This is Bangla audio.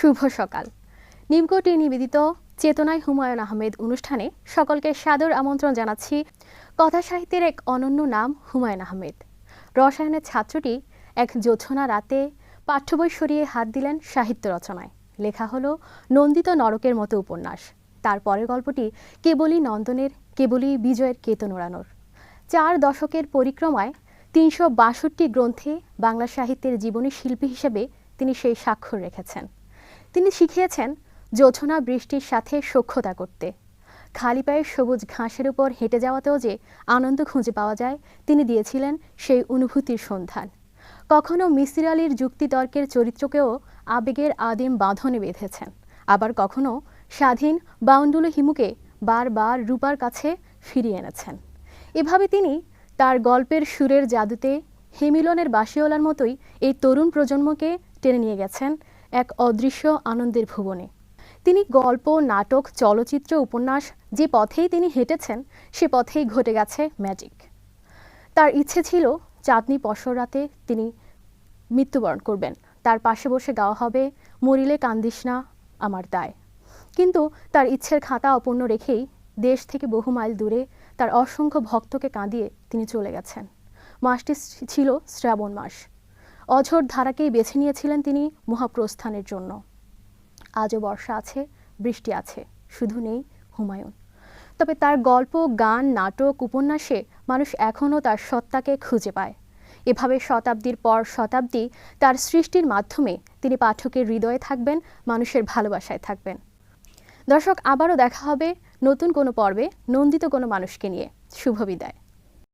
শুভ সকাল। নিমকোটে নিবেদিত চেতনায় হুমায়ুন আহমেদ অনুষ্ঠানে সকলকে সাদর আমন্ত্রণ জানাচ্ছি। কথা সাহিত্যের এক অনন্য নাম হুমায়ুন আহমেদ। রসায়নের ছাত্রটি এক জোছনা রাতে পাঠ্য বই সরিয়ে হাত দিলেন সাহিত্য রচনায়। লেখা হলো নন্দিত নরকের মতো উপন্যাস। তার পরের গল্পটি কেবলই নন্দনের, কেবলই বিজয়ের কেতন ওড়ানোর চার দশকের পরিক্রমায় তিনশো বাষট্টি গ্রন্থে বাংলা সাহিত্যের জীবনী শিল্পী হিসেবে তিনি সেই স্বাক্ষর রেখেছেন। তিনি শিখিয়েছেন জোছনা বৃষ্টির সাথে সক্ষতা করতে। খালি পায়ে সবুজ ঘাসের উপর হেঁটে যাওয়াতেও যে আনন্দ খুঁজে পাওয়া যায়, তিনি দিয়েছিলেন সেই অনুভূতির সন্ধান। কখনো মিসির আলীর যুক্তিতর্কের চরিত্রকেও আবেগের আদিম বাঁধনে বেঁধেছেন। আবার কখনো স্বাধীন বাউন্ডুলো হিমুকে বারবার রূপার কাছে ফিরিয়ে এনেছেন। এভাবে তিনি তার গল্পের সুরের জাদুতে হেমিলনের বাসিওলার মতোই এই তরুণ প্রজন্মকে টেনে নিয়ে গেছেন এক অদৃশ্য আনন্দের ভুবনে। তিনি গল্প, নাটক, চলচ্চিত্র, উপন্যাস যে পথেই তিনি হেঁটেছেন, সে পথেই ঘটে গেছে ম্যাজিক তার ইচ্ছে ছিল চাঁদনি পশর রাতে তিনি মৃত্যুবরণ করবেন। তার পাশে বসে গাওয়া হবে, মরিলে কান্দিস না আমার দায়। কিন্তু তার ইচ্ছের খাতা অপূর্ণ রেখেই দেশ থেকে বহু মাইল দূরে তার অসংখ্য ভক্তকে কাঁদিয়ে তিনি চলে গেছেন। মাসটি ছিল শ্রাবণ মাস। অঝোর ধারাকেই বেছে নিয়েছিলেন তিনি মহাপ্রস্থানের জন্য। আজও বর্ষা আছে, বৃষ্টি আছে, শুধু নেই হুমায়ুন। তবে তার গল্প, গান, নাটক, উপন্যাসে মানুষ এখনও তার সত্তাকে খুঁজে পায়। এভাবে শতাব্দীর পর শতাব্দী তার সৃষ্টির মাধ্যমে তিনি পাঠকের হৃদয়ে থাকবেন, মানুষের ভালোবাসায় থাকবেন। দর্শক, আবারও দেখা হবে নতুন কোনো পর্বে, নন্দিত কোনো মানুষকে নিয়ে। শুভ বিদায়।